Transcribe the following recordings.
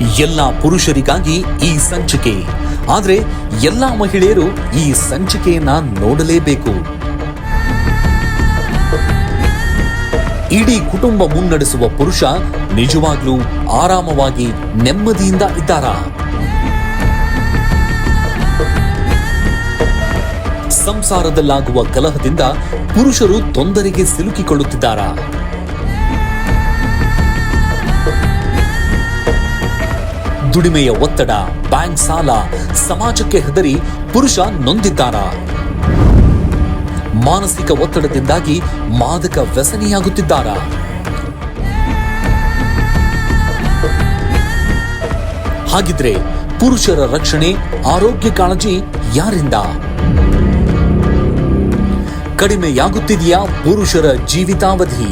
ಎಲ್ಲ ಪುರುಷರಿಗಾಗಿ ಈ ಸಂಚಿಕೆ. ಆದ್ರೆ ಎಲ್ಲ ಮಹಿಳೆಯರು ಈ ಸಂಚಿಕೆಯನ್ನ ನೋಡಲೇಬೇಕು. ಇಡೀ ಕುಟುಂಬ ಮುನ್ನಡೆಸುವ ಪುರುಷ ನಿಜವಾಗ್ಲೂ ಆರಾಮವಾಗಿ ನೆಮ್ಮದಿಯಿಂದ ಇದ್ದಾರಾ? ಸಂಸಾರದಲ್ಲಾಗುವ ಕಲಹದಿಂದ ಪುರುಷರು ತೊಂದರೆಗೆ ಸಿಲುಕಿಕೊಳ್ಳುತ್ತಿದ್ದಾರಾ? ದುಡಿಮೆಯ ಒತ್ತಡ, ಬ್ಯಾಂಕ್ ಸಾಲ, ಸಮಾಜಕ್ಕೆ ಹೆದರಿ ಪುರುಷ ನೊಂದಿದ್ದಾರ? ಮಾನಸಿಕ ಒತ್ತಡದಿಂದಾಗಿ ಮಾದಕ ವ್ಯಸನಿಯಾಗುತ್ತಿದ್ದಾರಾ? ಹಾಗಿದ್ರೆ ಪುರುಷರ ರಕ್ಷಣೆ, ಆರೋಗ್ಯ ಕಾಳಜಿ ಯಾರಿಂದ? ಕಡಿಮೆಯಾಗುತ್ತಿದೆಯಾ ಪುರುಷರ ಜೀವಿತಾವಧಿ?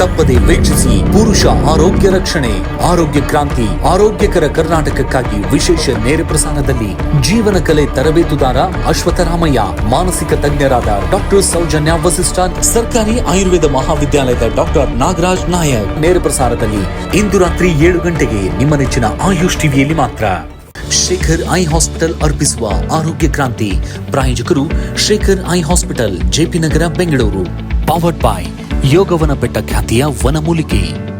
ತಪ್ಪದೆ ವೀಕ್ಷಿಸಿ ಪುರುಷ ಆರೋಗ್ಯ ರಕ್ಷಣೆ, ಆರೋಗ್ಯ ಕ್ರಾಂತಿ, ಆರೋಗ್ಯಕರ ಕರ್ನಾಟಕಕ್ಕಾಗಿ ವಿಶೇಷ ನೇರ ಪ್ರಸಾರದಲ್ಲಿ ಜೀವನ ಕಲೆ ತರಬೇತುದಾರ ಅಶ್ವಥರಾಮಯ್ಯ ಮಾನಸಿಕ ತಜ್ಞರಾದ ಡಾಕ್ಟರ್ ಸೌಜನ್ಯ ವಸಿಷ್ಠ, ಸರ್ಕಾರಿ ಆಯುರ್ವೇದ ಮಹಾವಿದ್ಯಾಲಯದ ಡಾಕ್ಟರ್ ನಾಗರಾಜ್ ನಾಯಕ್. ನೇರ ಪ್ರಸಾರದಲ್ಲಿ ಇಂದು ರಾತ್ರಿ ಏಳು ಗಂಟೆಗೆ ನಿಮ್ಮ ನೆಚ್ಚಿನ ಆಯುಷ್ ಟಿವಿಯಲ್ಲಿ ಮಾತ್ರ. ಶೇಖರ್ ಐ ಹಾಸ್ಪಿಟಲ್ ಅರ್ಪಿಸುವ ಆರೋಗ್ಯ ಕ್ರಾಂತಿ. ಪ್ರಾಯೋಜಕರು Shekhar eye hospital JP Nagar, Bengaluru. Powered by Yogavana Betta ಖ್ಯಾತಿಯ ವನಮೂಲಿಕೆ.